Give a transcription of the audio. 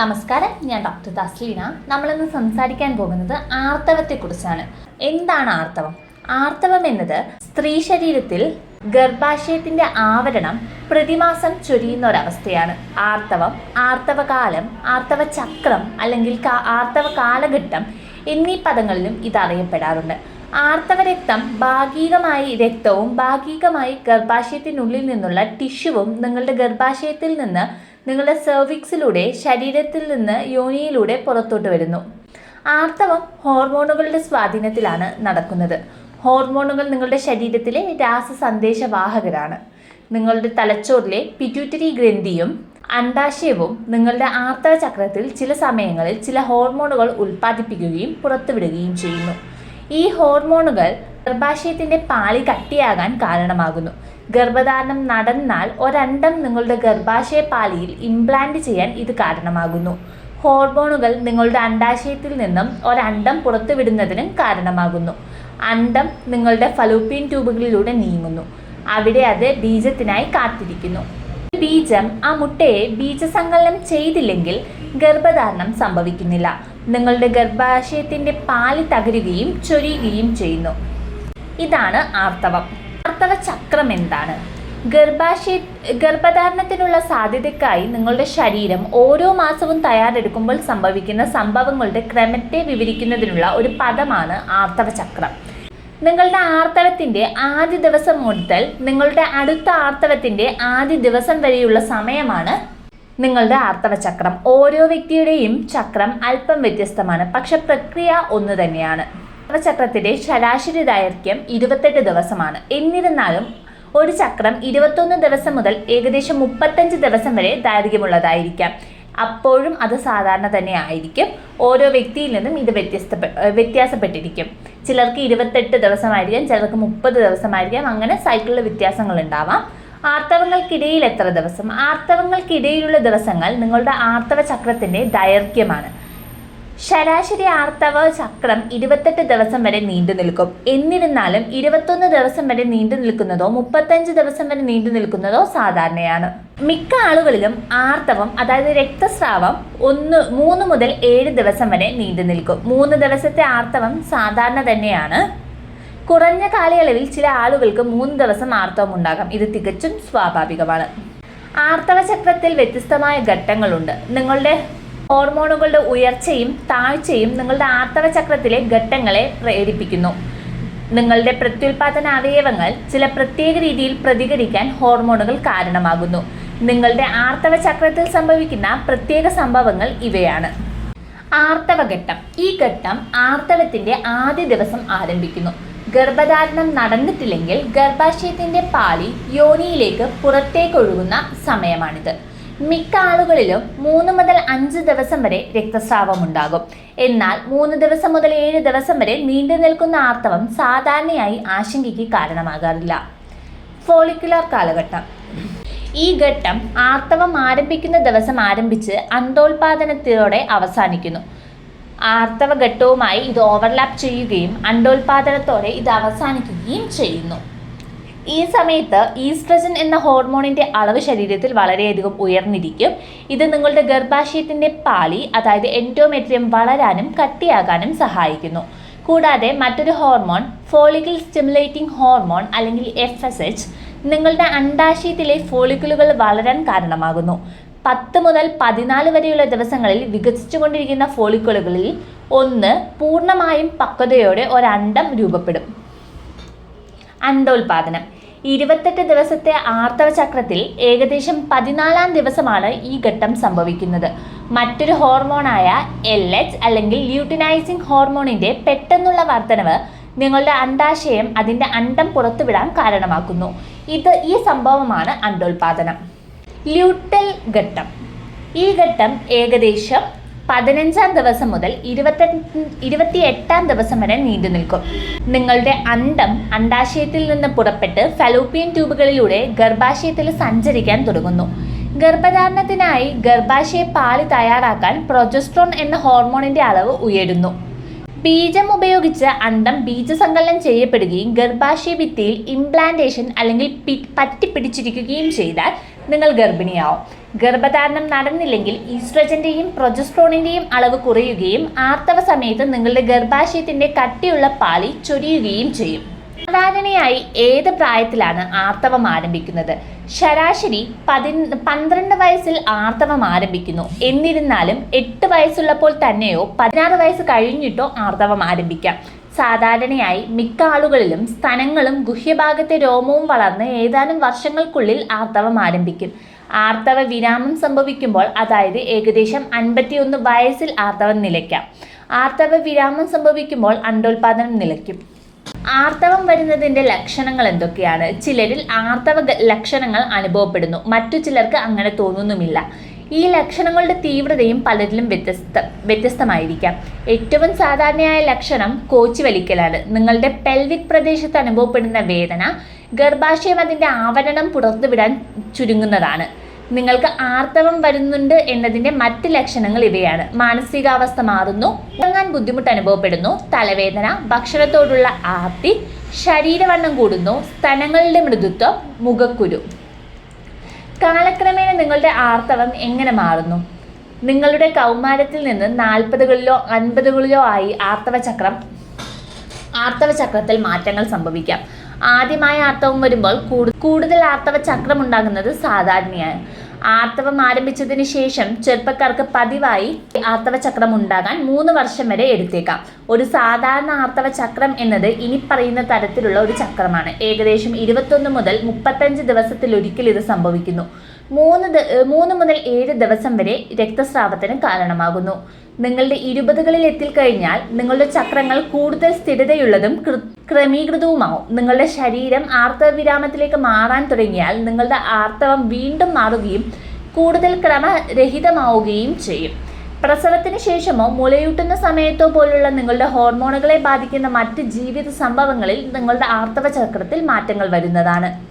നമസ്കാരം ഞാൻ ഡോക്ടർ തസ്ലീന. നമ്മളിന്ന് സംസാരിക്കാൻ പോകുന്നത് ആർത്തവത്തെക്കുറിച്ചാണ്. എന്താണ് ആർത്തവം? ആർത്തവം എന്നത് സ്ത്രീ ശരീരത്തിൽ ഗർഭാശയത്തിന്റെ ആവരണം പ്രതിമാസം ചൊരിയുന്ന ഒരവസ്ഥയാണ് ആർത്തവം ആർത്തവകാലം ആർത്തവചക്രം അല്ലെങ്കിൽ ആർത്തവ കാലഘട്ടം എന്നീ പദങ്ങളിലും ഇത് അറിയപ്പെടാറുണ്ട് ആർത്തവ രക്തം ഭാഗികമായി രക്തവും ഭാഗികമായി ഗർഭാശയത്തിനുള്ളിൽ നിന്നുള്ള ടിഷ്യുവും നിങ്ങളുടെ ഗർഭാശയത്തിൽ നിന്ന് നിങ്ങളുടെ സെർവിക്സിലൂടെ ശരീരത്തിൽ നിന്ന് യോനിയിലൂടെ പുറത്തോട്ട് വരുന്നു. ആർത്തവം ഹോർമോണുകളുടെ സ്വാധീനത്തിലാണ് നടക്കുന്നത്. ഹോർമോണുകൾ നിങ്ങളുടെ ശരീരത്തിലെ രാസസന്ദേശവാഹകരാണ്. നിങ്ങളുടെ തലച്ചോറിലെ പിറ്റ്യൂട്ടറി ഗ്രന്ഥിയും അണ്ടാശയവും നിങ്ങളുടെ ആർത്തവ ചക്രത്തിൽ ചില സമയങ്ങളിൽ ചില ഹോർമോണുകൾ ഉൽപ്പാദിപ്പിക്കുകയും പുറത്തുവിടുകയും ചെയ്യുന്നു. ഈ ഹോർമോണുകൾ ഗർഭാശയത്തിന്റെ പാളി കട്ടിയാകാൻ കാരണമാകുന്നു. ഗർഭധാരണം നടന്നാൽ ഒരണ്ടം നിങ്ങളുടെ ഗർഭാശയ പാളിയിൽ ഇംപ്ലാന്റ് ചെയ്യാൻ ഇത് കാരണമാകുന്നു. ഹോർമോണുകൾ നിങ്ങളുടെ അണ്ടാശയത്തിൽ നിന്നും ഒരണ്ടം പുറത്തുവിടുന്നതിനും കാരണമാകുന്നു. അണ്ടം നിങ്ങളുടെ ഫലൂപ്പിയൻ ട്യൂബുകളിലൂടെ നീങ്ങുന്നു. അവിടെ അത് ബീജത്തിനായി കാത്തിരിക്കുന്നു. ബീജം ആ മുട്ടയെ ബീജസങ്കലനം ചെയ്തില്ലെങ്കിൽ ഗർഭധാരണം സംഭവിക്കുന്നില്ല. നിങ്ങളുടെ ഗർഭാശയത്തിന്റെ പാൽ തകരുകയും ചൊരിയുകയും ചെയ്യുന്നു. ഇതാണ് ആർത്തവം. ആർത്തവ ചക്രം എന്താണ്? ഗർഭാശയ ഗർഭധാരണത്തിനുള്ള സാധ്യതയ്ക്കായി നിങ്ങളുടെ ശരീരം ഓരോ മാസവും തയ്യാറെടുക്കുമ്പോൾ സംഭവിക്കുന്ന സംഭവങ്ങളുടെ ക്രമത്തെ വിവരിക്കുന്നതിനുള്ള ഒരു പദമാണ് ആർത്തവ ചക്രം. നിങ്ങളുടെ ആർത്തവത്തിന്റെ ആദ്യ ദിവസം മുതൽ നിങ്ങളുടെ അടുത്ത ആർത്തവത്തിന്റെ ആദ്യ ദിവസം വരെയുള്ള സമയമാണ് നിങ്ങളുടെ ആർത്തവ ചക്രം. ഓരോ വ്യക്തിയുടെയും ചക്രം അല്പം വ്യത്യസ്തമാണ്. പക്ഷെ പ്രക്രിയ ഒന്ന് തന്നെയാണ്. ചക്രത്തിന്റെ ശരാശരി ദൈർഘ്യം ഇരുപത്തെട്ട് ദിവസമാണ്. എന്നിരുന്നാലും ഒരു ചക്രം ഇരുപത്തൊന്ന് ദിവസം മുതൽ ഏകദേശം മുപ്പത്തഞ്ച് ദിവസം വരെ ദൈർഘ്യമുള്ളതായിരിക്കാം. അപ്പോഴും അത് സാധാരണ തന്നെ ആയിരിക്കും ഓരോ വ്യക്തിയിൽ നിന്നും ഇത് വ്യത്യസ്ത വ്യത്യാസപ്പെട്ടിരിക്കും. ചിലർക്ക് ഇരുപത്തെട്ട് ദിവസമായിരിക്കാം ചിലർക്ക് മുപ്പത് ദിവസമായിരിക്കാം. അങ്ങനെ സൈക്കിളിൽ വ്യത്യാസങ്ങൾ ഉണ്ടാവാം. ആർത്തവങ്ങൾക്കിടയിൽ എത്ര ദിവസം? ആർത്തവങ്ങൾക്കിടയിലുള്ള ദിവസങ്ങൾ നിങ്ങളുടെ ആർത്തവ ചക്രത്തിന്റെ ദൈർഘ്യമാണ്. ശരാശരി ആർത്തവ ചക്രം ഇരുപത്തെട്ട് ദിവസം വരെ നീണ്ടു നിൽക്കും. എന്നിരുന്നാലും ഇരുപത്തൊന്ന് ദിവസം വരെ നീണ്ടു നിൽക്കുന്നതോ മുപ്പത്തഞ്ച് ദിവസം വരെ നീണ്ടു നിൽക്കുന്നതോ സാധാരണയാണ്. മിക്ക ആളുകളിലും ആർത്തവം അതായത് രക്തസ്രാവം ഒന്ന് മൂന്ന് മുതൽ ഏഴ് ദിവസം വരെ നീണ്ടു നിൽക്കും. മൂന്ന് ദിവസത്തെ ആർത്തവം സാധാരണ തന്നെയാണ്. കുറഞ്ഞ കാലയളവിൽ ചില ആളുകൾക്ക് മൂന്ന് ദിവസം ആർത്തവം ഉണ്ടാകാം. ഇത് തികച്ചും സ്വാഭാവികമാണ്. ആർത്തവ ചക്രത്തിൽ വ്യത്യസ്തമായ ഘട്ടങ്ങളുണ്ട്. നിങ്ങളുടെ ഹോർമോണുകളുടെ ഉയർച്ചയും താഴ്ചയും നിങ്ങളുടെ ആർത്തവചക്രത്തിലെ ഘട്ടങ്ങളെ പ്രേരിപ്പിക്കുന്നു. നിങ്ങളുടെ പ്രത്യുൽപാദന അവയവങ്ങൾ ചില പ്രത്യേക രീതിയിൽ പ്രതികരിക്കാൻ ഹോർമോണുകൾ കാരണമാകുന്നു. നിങ്ങളുടെ ആർത്തവ ചക്രത്തിൽ സംഭവിക്കുന്ന പ്രത്യേക സംഭവങ്ങൾ ഇവയാണ്. ആർത്തവഘട്ടം ഈ ഘട്ടം ആർത്തവത്തിന്റെ ആദ്യ ദിവസം ആരംഭിക്കുന്നു. ഗർഭധാരണം നടന്നിട്ടില്ലെങ്കിൽ ഗർഭാശയത്തിന്റെ പാളി യോനിയിലേക്ക് പുറത്തേക്കൊഴുകുന്ന സമയമാണിത്. മിക്ക ആളുകളിലും മൂന്ന് മുതൽ അഞ്ച് ദിവസം വരെ രക്തസ്രാവം ഉണ്ടാകും. എന്നാൽ മൂന്ന് ദിവസം മുതൽ ഏഴ് ദിവസം വരെ നീണ്ടു നിൽക്കുന്ന ആർത്തവം സാധാരണയായി ആശങ്കയ്ക്ക് കാരണമാകാറില്ല. ഫോളിക്കുലർ കാലഘട്ടം. ഈ ഘട്ടം ആർത്തവം ആരംഭിക്കുന്ന ദിവസം ആരംഭിച്ച് അണ്ടോൽപാദനത്തോടെ അവസാനിക്കുന്നു. ആർത്തവ ഘട്ടവുമായി ഇത് ഓവർലാപ്പ് ചെയ്യുകയും അണ്ടോൽപാദനത്തോടെ ഇത് അവസാനിക്കുകയും ചെയ്യുന്നു. ഈ സമയത്ത് ഈസ്ട്രജൻ എന്ന ഹോർമോണിന്റെ അളവ് ശരീരത്തിൽ വളരെയധികം ഉയർന്നിരിക്കും. ഇത് നിങ്ങളുടെ ഗർഭാശയത്തിന്റെ പാളി അതായത് എൻഡോമെട്രിയം വളരാനും കട്ടിയാകാനും സഹായിക്കുന്നു. കൂടാതെ മറ്റൊരു ഹോർമോൺ ഫോളിക്കിൾ സ്റ്റിമുലേറ്റിംഗ് ഹോർമോൺ അല്ലെങ്കിൽ എഫ് എസ് എച്ച് നിങ്ങളുടെ അണ്ടാശയത്തിലെ ഫോളിക്കിളുകൾ വളരാൻ കാരണമാകുന്നു. പത്ത് മുതൽ പതിനാല് വരെയുള്ള ദിവസങ്ങളിൽ വികസിച്ചുകൊണ്ടിരിക്കുന്ന ഫോളിക്കിളുകളിൽ ഒന്ന് പൂർണമായും പക്വതയോടെ ഒരണ്ടം രൂപപ്പെടും. അണ്ടോൽപാദനം ഇരുപത്തെട്ട് ദിവസത്തെ ആർത്തവ ചക്രത്തിൽ ഏകദേശം പതിനാലാം ദിവസമാണ് ഈ ഘട്ടം സംഭവിക്കുന്നത്. മറ്റൊരു ഹോർമോണായ എൽ എച്ച് അല്ലെങ്കിൽ ല്യൂട്ടിനൈസിംഗ് ഹോർമോണിന്റെ പെട്ടെന്നുള്ള വർധനവ് നിങ്ങളുടെ അണ്ടാശയം അതിന്റെ അണ്ടം പുറത്തുവിടാൻ കാരണമാക്കുന്നു. ഇത് ഈ സംഭവമാണ് അണ്ടോൽപാദനം ല്യൂട്ടൽ ഘട്ടം. ഈ ഘട്ടം ഏകദേശം പതിനഞ്ചാം ദിവസം മുതൽ ഇരുപത്തി എട്ടാം ദിവസം വരെ നീണ്ടു നിൽക്കും. നിങ്ങളുടെ അണ്ടം അണ്ടാശയത്തിൽ നിന്ന് പുറപ്പെട്ട് ഫലോപ്പിയൻ ട്യൂബുകളിലൂടെ ഗർഭാശയത്തിൽ സഞ്ചരിക്കാൻ തുടങ്ങുന്നു. ഗർഭധാരണത്തിനായി ഗർഭാശയ പാളി തയ്യാറാക്കാൻ പ്രൊജസ്ട്രോൺ എന്ന ഹോർമോണിന്റെ അളവ് ഉയരുന്നു. ബീജം ഉപയോഗിച്ച് അണ്ടം ബീജസങ്കലനം ചെയ്യപ്പെടുകയും ഗർഭാശയ ഭിത്തിയിൽ ഇംപ്ലാന്റേഷൻ അല്ലെങ്കിൽ പറ്റിപ്പിടിച്ചിരിക്കുകയും ചെയ്താൽ നിങ്ങൾ ഗർഭിണിയാവും. ഗർഭധാരണം നടന്നില്ലെങ്കിൽ ഈസ്ട്രജന്റെയും പ്രൊജസ്ട്രോണിന്റെയും അളവ് കുറയുകയും ആർത്തവ സമയത്ത് നിങ്ങളുടെ ഗർഭാശയത്തിന്റെ കട്ടിയുള്ള പാളി ചൊരിയുകയും ചെയ്യും. സാധാരണയായി ഏത് പ്രായത്തിലാണ് ആർത്തവം ആരംഭിക്കുന്നത്? ശരാശരി പതി പന്ത്രണ്ട് വയസ്സിൽ ആർത്തവം ആരംഭിക്കുന്നു. എന്നിരുന്നാലും എട്ട് വയസ്സുള്ളപ്പോൾ തന്നെയോ പതിനാറ് വയസ്സ് കഴിഞ്ഞിട്ടോ ആർത്തവം ആരംഭിക്കാം. സാധാരണയായി മിക്ക ആളുകളിലും സ്ഥലങ്ങളും ഗുഹ്യഭാഗത്തെ രോമവും വളർന്ന് ഏതാനും വർഷങ്ങൾക്കുള്ളിൽ ആർത്തവം ആരംഭിക്കും. ആർത്തവ വിരാമം സംഭവിക്കുമ്പോൾ അതായത് ഏകദേശം അൻപത്തിയൊന്ന് വയസ്സിൽ ആർത്തവം നിലയ്ക്കാം. ആർത്തവ വിരാമം സംഭവിക്കുമ്പോൾ അണ്ടോൽപാദനം നിലയ്ക്കും. ആർത്തവം വരുന്നതിന്റെ ലക്ഷണങ്ങൾ എന്തൊക്കെയാണ്? ചിലരിൽ ആർത്തവ ലക്ഷണങ്ങൾ അനുഭവപ്പെടുന്നു. മറ്റു ചിലർക്ക് അങ്ങനെ തോന്നുന്നുമില്ല. ഈ ലക്ഷണങ്ങളുടെ തീവ്രതയും പലരിലും വ്യത്യസ്ത വ്യത്യസ്തമായിരിക്കാം. ഏറ്റവും സാധാരണയായ ലക്ഷണം കോച്ചി വലിക്കലാണ് നിങ്ങളുടെ പെൽവിക് പ്രദേശത്ത് അനുഭവപ്പെടുന്ന വേദന ഗർഭാശയം അതിന്റെ ആവരണം പുറത്തുവിടാൻ ചുരുങ്ങുന്നതാണ്. നിങ്ങൾക്ക് ആർത്തവം വരുന്നുണ്ട് എന്നതിന്റെ മറ്റ് ലക്ഷണങ്ങൾ ഇവയാണ്. മാനസികാവസ്ഥ മാറുന്നു ഉറങ്ങാൻ ബുദ്ധിമുട്ട് അനുഭവപ്പെടുന്നു തലവേദന ഭക്ഷണത്തോടുള്ള ആർത്തി ശരീരവണ്ണം കൂടുന്നു സ്തനങ്ങളുടെ മൃദുത്വം മുഖക്കുരു. കാലക്രമേണ നിങ്ങളുടെ ആർത്തവം എങ്ങനെ മാറുന്നു? നിങ്ങളുടെ കൗമാരത്തിൽ നിന്ന് നാൽപ്പതുകളിലോ അൻപതുകളിലോ ആയി ആർത്തവചക്രം ആർത്തവചക്രത്തിൽ മാറ്റങ്ങൾ സംഭവിക്കാം. ആദ്യമായി ആർത്തവം വരുമ്പോൾ കൂടുതൽ ആർത്തവ ചക്രം ഉണ്ടാകുന്നത് സാധാരണയാണ്. ആർത്തവം ആരംഭിച്ചതിന് ശേഷം ചെറുപ്പക്കാർക്ക് പതിവായി ആർത്തവ ചക്രം ഉണ്ടാകാൻ മൂന്ന് വർഷം വരെ എടുത്തേക്കാം. ഒരു സാധാരണ ആർത്തവ ചക്രം എന്നത് ഇനി പറയുന്ന തരത്തിലുള്ള ഒരു ചക്രമാണ്. ഏകദേശം ഇരുപത്തൊന്ന് മുതൽ മുപ്പത്തഞ്ച് ദിവസത്തിലൊരിക്കൽ ഇത് സംഭവിക്കുന്നു. മൂന്ന് മൂന്ന് മുതൽ ഏഴ് ദിവസം വരെ രക്തസ്രാവത്തിന് കാരണമാകുന്നു. നിങ്ങളുടെ ഇരുപതുകളിൽ എത്തിക്കഴിഞ്ഞാൽ നിങ്ങളുടെ ചക്രങ്ങൾ കൂടുതൽ സ്ഥിരതയുള്ളതും ക്രമീകൃതവുമാവും. നിങ്ങളുടെ ശരീരം ആർത്തവ വിരാമത്തിലേക്ക് മാറാൻ തുടങ്ങിയാൽ നിങ്ങളുടെ ആർത്തവം വീണ്ടും മാറുകയും കൂടുതൽ ക്രമരഹിതമാവുകയും ചെയ്യും. പ്രസവത്തിന് ശേഷമോ മുലയൂട്ടുന്ന സമയത്തോ പോലുള്ള നിങ്ങളുടെ ഹോർമോണുകളെ ബാധിക്കുന്ന മറ്റ് ജീവിത സംഭവങ്ങളിൽ നിങ്ങളുടെ ആർത്തവ ചക്രത്തിൽ മാറ്റങ്ങൾ വരുന്നതാണ്.